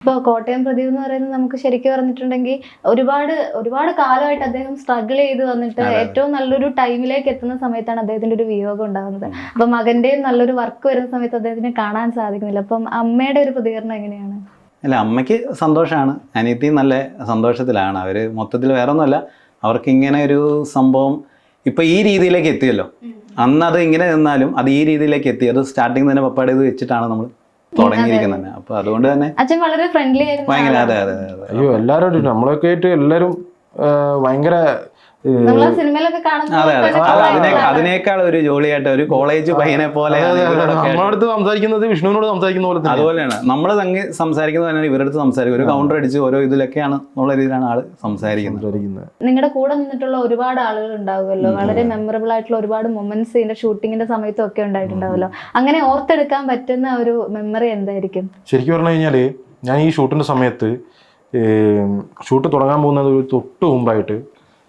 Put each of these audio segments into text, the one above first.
ഇപ്പോൾ കോട്ടയം പ്രദീപ് എന്ന് പറയുന്നത് നമുക്ക് ശരിക്കും പറഞ്ഞിട്ടുണ്ടെങ്കിൽ ഒരുപാട് ഒരുപാട് കാലമായിട്ട് അദ്ദേഹം സ്ട്രഗിൾ ചെയ്ത് വന്നിട്ട് ഏറ്റവും നല്ലൊരു ടൈമിലേക്ക് എത്തുന്ന സമയത്താണ് അദ്ദേഹത്തിന്റെ ഒരു വിയോഗം ഉണ്ടാകുന്നത്. അപ്പൊ മകന്റെയും നല്ലൊരു വർക്ക് വരുന്ന സമയത്ത് അദ്ദേഹത്തിന് കാണാൻ സാധിക്കുന്നില്ല. അപ്പം അമ്മയുടെ ഒരു പ്രതികരണം എങ്ങനെയാണ്? അല്ല അമ്മയ്ക്ക് സന്തോഷമാണ്. അനിയത്തി നല്ല സന്തോഷത്തിലാണ്. അവർ മൊത്തത്തിൽ വേറെ ഒന്നുമല്ല അവർക്ക് ഇങ്ങനെ ഒരു സംഭവം ഇപ്പൊ ഈ രീതിയിലേക്ക് എത്തിയല്ലോ. അന്ന് അത് ഇങ്ങനെ നിന്നാലും അത് ഈ രീതിയിലേക്ക് എത്തി. അത് സ്റ്റാർട്ടിങ് തന്നെ പപ്പാടെ ഇത് വെച്ചിട്ടാണ് നമ്മൾ തുടങ്ങിയിരിക്കുന്നത് അപ്പൊ അതുകൊണ്ട് തന്നെ അച്ഛൻ വളരെ ഫ്രണ്ട്ലി ആയിരുന്നു ഭയങ്കര അതെ അതെ അതെ. അയ്യോ എല്ലാവരോടും നമ്മളൊക്കെ ആയിട്ട് എല്ലാവരും ഭയങ്കര അതെ അതിനേക്കാൾ ഒരു ജോളിയായിട്ട് ഒരു കോളേജ് പയ്യനെ പോലെ. നമ്മളടുത്ത് സംസാരിക്കുന്നത് വിഷ്ണുവിനോട് സംസാരിക്കുന്ന പോലെ തന്നെ. അതുപോലെയാണ്. നമ്മൾ തങ്ങി സംസാരിക്കുന്നത് തന്നെയാണ് ഇവരടുത്ത് സംസാരിക്കും ഒരു കൗണ്ടർ അടിച്ച് ഓരോ ഇതിലൊക്കെയാണ് എന്നുള്ള രീതിയിലാണ് ആൾ സംസാരിക്കുന്നത്. സംസാരിക്കുന്നത്. നിങ്ങളുടെ കൂടെ നിന്നിട്ടുള്ള ഒരുപാട് ആളുകൾ ഉണ്ടാവുമല്ലോ. വളരെ മെമ്മറബിൾ ആയിട്ടുള്ള ഒരുപാട് മൊമെന്റ്സ് ഇതിന്റെ ഷൂട്ടിങ്ങിന്റെ സമയത്തും ഒക്കെ ഉണ്ടായിട്ടുണ്ടാവുമല്ലോ. അങ്ങനെ ഓർത്തെടുക്കാൻ പറ്റുന്ന ഒരു മെമ്മറി എന്തായിരിക്കും? ശരിക്കും പറഞ്ഞു കഴിഞ്ഞാൽ ഞാൻ ഈ ഷൂട്ടിന്റെ സമയത്ത് ഷൂട്ട് തുടങ്ങാൻ പോകുന്നത് ഒരു തൊട്ട് മുമ്പായിട്ട്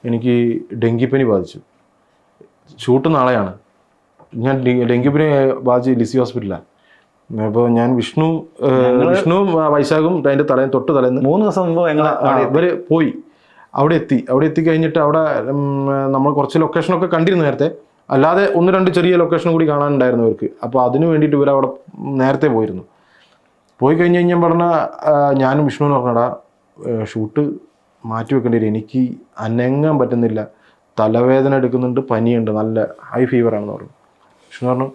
എനിക്ക് ഡെങ്കിപ്പനി ബാധിച്ചു. ഷൂട്ട് നാളെയാണ്. ഞാൻ ഡെങ്കിപ്പനി ബാധിച്ച് ലിസി ഹോസ്പിറ്റലാണ് അപ്പോൾ ഞാൻ വിഷ്ണു വിഷ്ണു വിഷ്ണുവും വൈശാഖും അതിന്റെ തലേന്ന് തൊട്ട് തലേന്ന് മൂന്ന് ദിവസം മുമ്പ് ഞങ്ങൾ ആ, പോയി. അവിടെ എത്തി. അവിടെ എത്തിക്കഴിഞ്ഞിട്ട് അവിടെ നമ്മൾ കുറച്ച് ലൊക്കേഷനൊക്കെ കണ്ടിരുന്നു നേരത്തെ. അല്ലാതെ ഒന്ന് രണ്ട് ചെറിയ ലൊക്കേഷൻ കൂടി കാണാനുണ്ടായിരുന്നു അവർക്ക് അപ്പോൾ അതിന് വേണ്ടിയിട്ട് ഇവർ അവിടെ നേരത്തെ പോയിരുന്നു. പോയി കഴിഞ്ഞ് കഴിഞ്ഞാൽ പറഞ്ഞ ഞാനും വിഷ്ണുവിന് പറഞ്ഞടാ ഷൂട്ട് മാറ്റി വെക്കേണ്ടി വരും. എനിക്ക് അനങ്ങാൻ പറ്റുന്നില്ല. തലവേദന എടുക്കുന്നുണ്ട് പനിയുണ്ട്. നല്ല ഹൈ ഫീവറാണെന്ന് പറഞ്ഞു. പക്ഷെ പറഞ്ഞു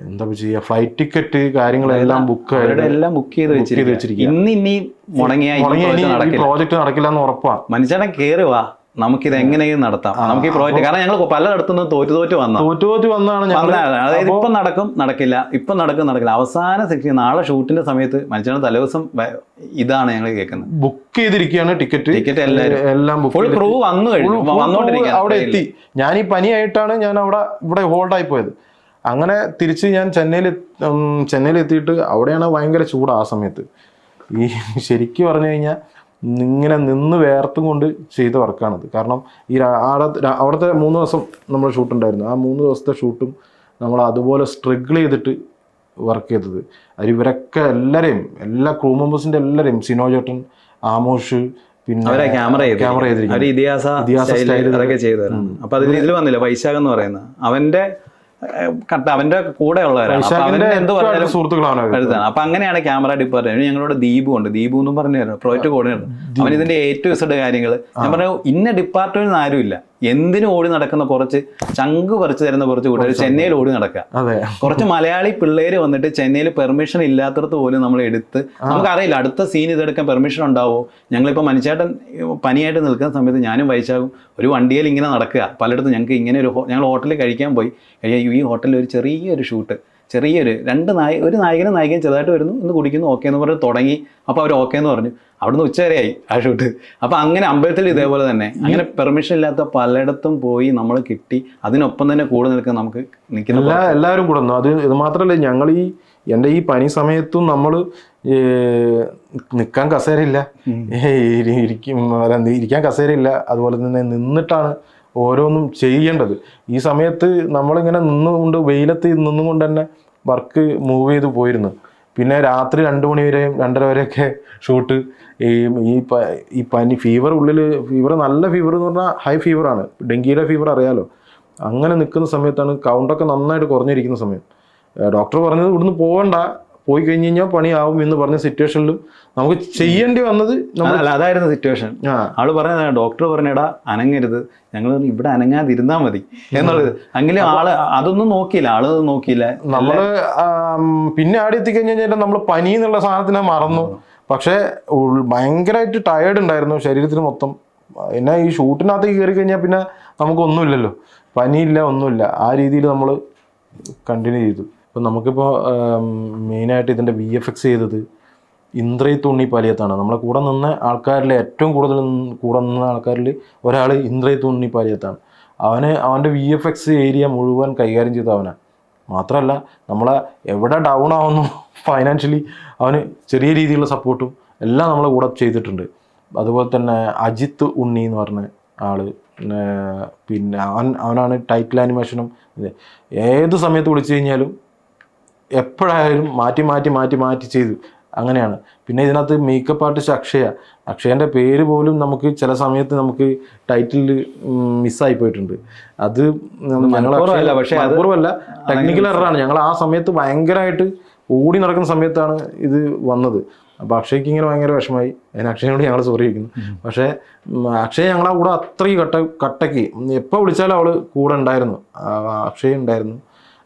എന്താ ചെയ്യുക ഫ്ലൈറ്റ് ടിക്കറ്റ് കാര്യങ്ങളെല്ലാം ബുക്ക് എല്ലാം ബുക്ക് ചെയ്ത് വെച്ചിരിക്കും. ഇന്ന് ഇനി മുടങ്ങിയ പ്രോജക്റ്റ് നടക്കില്ല. എന്ന് ഉറപ്പാണ് മനുഷ്യനെ കയറി വാ. നമുക്കിത് എങ്ങനെയും നടത്താം. നമുക്ക് ഈ പ്രോജക്റ്റ് കാരണം ഞങ്ങൾ പലയിടത്തുനിന്ന് തോറ്റു തോറ്റു വന്ന തോറ്റു തോറ്റു വന്നാണ് വന്നതാണ് അതായത് ഇപ്പം നടക്കും നടക്കില്ല. ഇപ്പം നടക്കും നടക്കില്ല. അവസാന സെക്ഷൻ നാളെ ഷൂട്ടിന്റെ സമയത്ത് മനുഷ്യന്റെ തലേദിവസം ഇതാണ് ഞങ്ങൾ കേൾക്കുന്നത്. ബുക്ക് ചെയ്തിരിക്കുകയാണ് ടിക്കറ്റ് ടിക്കറ്റ് എല്ലാവരും എല്ലാം ഫുൾ ക്രൂ വന്നു കഴിഞ്ഞു. വന്നോണ്ടിരിക്കുക അവിടെ എത്തി. ഞാൻ ഈ പനിയായിട്ടാണ് ഞാൻ അവിടെ ഇവിടെ ഹോൾഡ് ആയി പോയത്. അങ്ങനെ തിരിച്ച് ഞാൻ ചെന്നൈയിൽ ചെന്നൈയിൽ എത്തിയിട്ട് അവിടെയാണ് ഭയങ്കര ചൂട് ആ സമയത്ത്. ഈ ശരിക്കും പറഞ്ഞു കഴിഞ്ഞാൽ ഇങ്ങനെ നിന്ന് വേർത്തും കൊണ്ട് ചെയ്ത വർക്കാണത്. കാരണം ഈ അവിടുത്തെ മൂന്ന് ദിവസം നമ്മൾ ഷൂട്ട് ഉണ്ടായിരുന്നു. ആ മൂന്ന് ദിവസത്തെ ഷൂട്ടും നമ്മൾ അതുപോലെ സ്ട്രഗിൾ ചെയ്തിട്ട് വർക്ക് ചെയ്തത്. അത് ഇവരൊക്കെ എല്ലാവരെയും എല്ലാ ക്രൂ മെമ്പേഴ്സിന്റെ എല്ലാവരെയും സിനോ ചേട്ടൻ ആമോഷ് പിന്നെ ക്യാമറ ക്യാമറ ഇതിഹാസ സ്റ്റൈൽ ചെയ്തു അപ്പൊ അതിൽ ഇതിൽ വന്നില്ല വൈശാഖ് എന്ന് പറയുന്നത്? അവന്റെ അവന്റെ കൂടെ ഉള്ളവരാണ് ഏറ്റവും സുഹൃത്തുക്കളാണ് എഴുതാണ് അപ്പൊ അങ്ങനെയാണ് ക്യാമറ ഡിപ്പാർട്ട്മെന്റ്. ഞങ്ങളോട് ദീപു ഉണ്ട്. ദീപു എന്നും പറഞ്ഞു പ്രോജക്ട് കോർഡിനേറ്റർ അവൻ ഇതിന്റെ എ ടു ഇസഡ് കാര്യങ്ങൾ ഞാൻ പറഞ്ഞു ഇന്ന ഡിപ്പാർട്ട്മെന്റ് ആരുമില്ല. എന്തിനും ഓടി നടക്കുന്ന കുറച്ച് ചങ്ക് പറിച്ചു തരുന്ന കുറച്ച് കൂട്ടുകാർ ചെന്നൈയിൽ ഓടി നടക്കുക. കുറച്ച് മലയാളി പിള്ളേര് വന്നിട്ട് ചെന്നൈയിൽ പെർമിഷൻ ഇല്ലാത്തടത്ത് പോലും നമ്മൾ എടുത്ത് നമുക്കറിയില്ല അടുത്ത സീൻ ഇതെടുക്കാൻ പെർമിഷൻ ഉണ്ടാവോ? ഞങ്ങളിപ്പോൾ മനുഷ്യേട്ടൻ പനിയായിട്ട് നിൽക്കുന്ന സമയത്ത് ഞാനും വൈശാഖും ഒരു വണ്ടിയിൽ ഇങ്ങനെ നടക്കുക. പലയിടത്തും ഞങ്ങൾക്ക് ഇങ്ങനെ ഒരു ഞങ്ങൾ ഹോട്ടലിൽ കഴിക്കാൻ പോയി. കഴിയാൻ ഈ ഹോട്ടലിൽ ഒരു ചെറിയൊരു ഷൂട്ട്. ചെറിയൊരു രണ്ട് നായ ഒരു നായകനും നായികയും ചെറുതായിട്ട് വരുന്നു ഒന്ന് കുടിക്കുന്നു ഓക്കെ എന്ന് പറഞ്ഞ് തുടങ്ങി. അപ്പോൾ അവർ ഓക്കെ എന്ന് പറഞ്ഞു. അവിടുന്ന് ഉച്ചവരെയായി ആ ഷൂട്ട് അപ്പോൾ അങ്ങനെ അമ്പലത്തിൽ ഇതേപോലെ തന്നെ. അങ്ങനെ പെർമിഷൻ ഇല്ലാത്ത പലയിടത്തും പോയി നമ്മൾ കിട്ടി. അതിനൊപ്പം തന്നെ കൂടെ നിൽക്കാൻ നമുക്ക് നിൽക്കുന്ന എല്ലാ എല്ലാവരും കൂടെ അത് ഇത് മാത്രമല്ല ഞങ്ങൾ ഈ എന്റെ ഈ പനി സമയത്തും നമ്മൾ നിൽക്കാൻ കസേരയില്ല. ഇരിക്കും ഇരിക്കാൻ കസേരയില്ല. അതുപോലെ തന്നെ നിന്നിട്ടാണ് ഓരോന്നും ചെയ്യേണ്ടത്. ഈ സമയത്ത് നമ്മളിങ്ങനെ നിന്നുകൊണ്ട് വെയിലത്ത് നിന്നുകൊണ്ട് തന്നെ വർക്ക് മൂവ് ചെയ്ത് പോയിരുന്നു. പിന്നെ രാത്രി രണ്ട് മണി വരെയും രണ്ടര വരെയൊക്കെ ഷൂട്ട് ഈ ഈ ഈ പനി ഫീവർ ഉള്ളിൽ ഫീവർ നല്ല ഫീവർ എന്ന് പറഞ്ഞാൽ ഹൈ ഫീവറാണ് ഡെങ്കിയുടെ ഫീവർ അറിയാലോ? അങ്ങനെ നിൽക്കുന്ന സമയത്താണ് കൗണ്ടൊക്കെ നന്നായിട്ട് കുറഞ്ഞിരിക്കുന്ന സമയം. ഡോക്ടർ പറഞ്ഞത് ഇവിടുന്ന് പോകണ്ട പോയി കഴിഞ്ഞ് കഴിഞ്ഞാൽ പണിയാവും എന്ന് പറഞ്ഞ സിറ്റുവേഷനിലും നമുക്ക് ചെയ്യേണ്ടി വന്നത് നമ്മൾ അതായിരുന്നു സിറ്റുവേഷൻ ആൾ പറഞ്ഞ ഡോക്ടർ പറഞ്ഞടാ അനങ്ങരുത്. ഞങ്ങൾ ഇവിടെ അനങ്ങാതിരുന്നാ മതി എന്നുള്ളത്. അങ്ങനെ ആൾ അതൊന്നും നോക്കിയില്ല ആൾ നോക്കിയില്ല. നമ്മൾ പിന്നെ ആടെ എത്തിക്കഴിഞ്ഞാൽ കഴിഞ്ഞാൽ നമ്മൾ പനി എന്നുള്ള സാധനത്തിനെ മറന്നു. പക്ഷേ ഭയങ്കരമായിട്ട് ടയേർഡ് ഉണ്ടായിരുന്നു ശരീരത്തിന് മൊത്തം. എന്നാ ഈ ഷൂട്ടിനകത്ത് കയറി കഴിഞ്ഞാൽ പിന്നെ നമുക്കൊന്നുമില്ലല്ലോ. പനിയില്ല ഒന്നുമില്ല. ആ രീതിയിൽ നമ്മൾ കണ്ടിന്യൂ ചെയ്തു. ഇപ്പം നമുക്കിപ്പോൾ മെയിനായിട്ട് ഇതിന്റെ വി എഫ് എക്സ് ചെയ്തത് ഇന്ദ്രജിത്ത് തുണി പാലിയത്താണ്. നമ്മളെ കൂടെ നിന്ന ആൾക്കാരിൽ ഏറ്റവും കൂടുതൽ കൂടെ നിന്ന ആൾക്കാരിൽ ഒരാൾ ഇന്ദ്രജിത്ത് തുണി പാലിയത്താണ്. അവന് അവന്റെ വി എഫ് എക്സ് ഏരിയ മുഴുവൻ കൈകാര്യം ചെയ്ത അവനാണ് മാത്രമല്ല നമ്മളെ എവിടെ ഡൗൺ ആവുന്നു ഫൈനാൻഷ്യലി അവന് ചെറിയ രീതിയിലുള്ള സപ്പോർട്ടും എല്ലാം നമ്മളെ കൂടെ ചെയ്തിട്ടുണ്ട്. അതുപോലെ തന്നെ അജിത്ത് ഉണ്ണി എന്ന് പറഞ്ഞ ആൾ പിന്നെ അവൻ അവനാണ് ടൈറ്റിൽ ആനിമേഷനും ഏത് സമയത്ത് വിളിച്ചു കഴിഞ്ഞാലും എപ്പോഴായാലും മാറ്റി മാറ്റി മാറ്റി മാറ്റി ചെയ്തു. അങ്ങനെയാണ്. പിന്നെ ഇതിനകത്ത് മേക്കപ്പ് ആർട്ടിസ്റ്റ് അക്ഷയ. അക്ഷയന്റെ പേര് പോലും നമുക്ക് ചില സമയത്ത് നമുക്ക് ടൈറ്റിൽ മിസ്സായി പോയിട്ടുണ്ട്. അത് ഞങ്ങൾ പക്ഷേ അത് മനഃപൂർവമല്ല. ടെക്നിക്കൽ എററാണ് ഞങ്ങൾ ആ സമയത്ത് ഭയങ്കരമായിട്ട് ഓടി നടക്കുന്ന സമയത്താണ് ഇത് വന്നത്. അപ്പോൾ അക്ഷയ്ക്ക് ഇങ്ങനെ ഭയങ്കര വിഷമായി അതിന് അക്ഷയനോട് ഞങ്ങൾ സോറി ചോദിക്കുന്നു. പക്ഷേ അക്ഷയ അക്ഷയ് ഞങ്ങളെ കൂടെ അത്രയും കട്ട കട്ടയ്ക്ക് എപ്പോൾ വിളിച്ചാലും അവൾ കൂടെ ഉണ്ടായിരുന്നു. അക്ഷയ ഉണ്ടായിരുന്നു.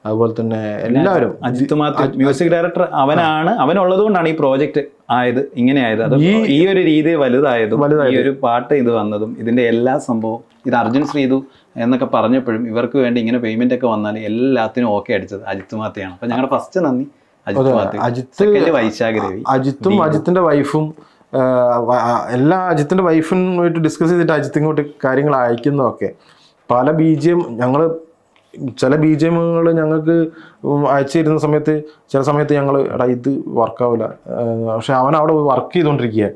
അതുപോലെ തന്നെ എല്ലാവരും അജിത് മാത്യു മ്യൂസിക് ഡയറക്ടർ അവനാണ്. അവനുള്ളത് കൊണ്ടാണ് ഈ പ്രോജക്റ്റ് ആയത് ഇങ്ങനെ ആയത് അത് ഈ ഒരു രീതി വലുതായതും ഈ ഒരു പാട്ട് ഇത് വന്നതും ഇതിന്റെ എല്ലാ സംഭവം ഇത് അർജുൻ ശ്രീതു എന്നൊക്കെ പറഞ്ഞപ്പോഴും ഇവർക്ക് വേണ്ടി ഇങ്ങനെ പേയ്മെന്റ് ഒക്കെ വന്നാൽ എല്ലാത്തിനും ഓക്കെ അടിച്ചത് അജിത് മാത്തിയാണ് അപ്പൊ ഞങ്ങളുടെ ഫസ്റ്റ് നന്ദി അജിത് മാത്യു. അജിത്ത് സെക്കൻഡ് വൈശാഖ രവി അജിത്തും അജിത്തിന്റെ വൈഫും എല്ലാ അജിത്തിന്റെ വൈഫിനുമായിട്ട് ഡിസ്കസ് ചെയ്തിട്ട് അജിത്ത് ഇങ്ങോട്ട് കാര്യങ്ങൾ അയക്കുന്നതൊക്കെ. പല ബി ജി എം ഞങ്ങൾ ചില ബി ജി എമ്മുകൾ ഞങ്ങൾക്ക് അയച്ചിരുന്ന സമയത്ത് ചില സമയത്ത് ഞങ്ങൾ എടാ ഇത് വർക്കാവില്ല പക്ഷെ അവൻ അവിടെ വർക്ക് ചെയ്തുകൊണ്ടിരിക്കുക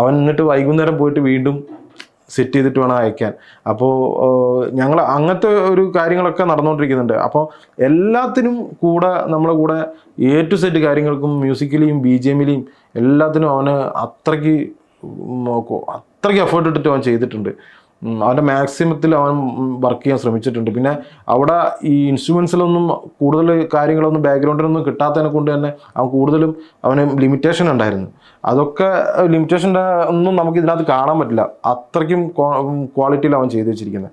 അവൻ എന്നിട്ട് വൈകുന്നേരം പോയിട്ട് വീണ്ടും സെറ്റ് ചെയ്തിട്ട് വേണം അയക്കാൻ. അപ്പോൾ ഞങ്ങൾ അങ്ങനത്തെ ഒരു കാര്യങ്ങളൊക്കെ നടന്നുകൊണ്ടിരിക്കുന്നുണ്ട് അപ്പോൾ എല്ലാത്തിനും കൂടെ നമ്മളെ കൂടെ എ ടു സെറ്റ് കാര്യങ്ങൾക്കും മ്യൂസിക്കലിയും ബി ജി എമ്മിലെയും എല്ലാത്തിനും അവന് അത്രയ്ക്ക് അത്രയ്ക്ക് എഫേർട്ട് ഇട്ടിട്ട് അവൻ ചെയ്തിട്ടുണ്ട്. അവന്റെ മാക്സിമത്തിൽ അവൻ വർക്ക് ചെയ്യാൻ ശ്രമിച്ചിട്ടുണ്ട്. പിന്നെ അവിടെ ഈ ഇൻസ്ട്രുമെൻസിലൊന്നും കൂടുതൽ കാര്യങ്ങളൊന്നും ബാക്ക്ഗ്രൗണ്ടിലൊന്നും കിട്ടാത്തതിനെ കൊണ്ട് തന്നെ അവൻ കൂടുതലും അവന് ലിമിറ്റേഷൻ ഉണ്ടായിരുന്നു. അതൊക്കെ ലിമിറ്റേഷന്റെ ഒന്നും നമുക്ക് ഇതിനകത്ത് കാണാൻ പറ്റില്ല. അത്രയ്ക്കും ക്വാളിറ്റിയിൽ അവൻ ചെയ്തു വെച്ചിരിക്കുന്നത്.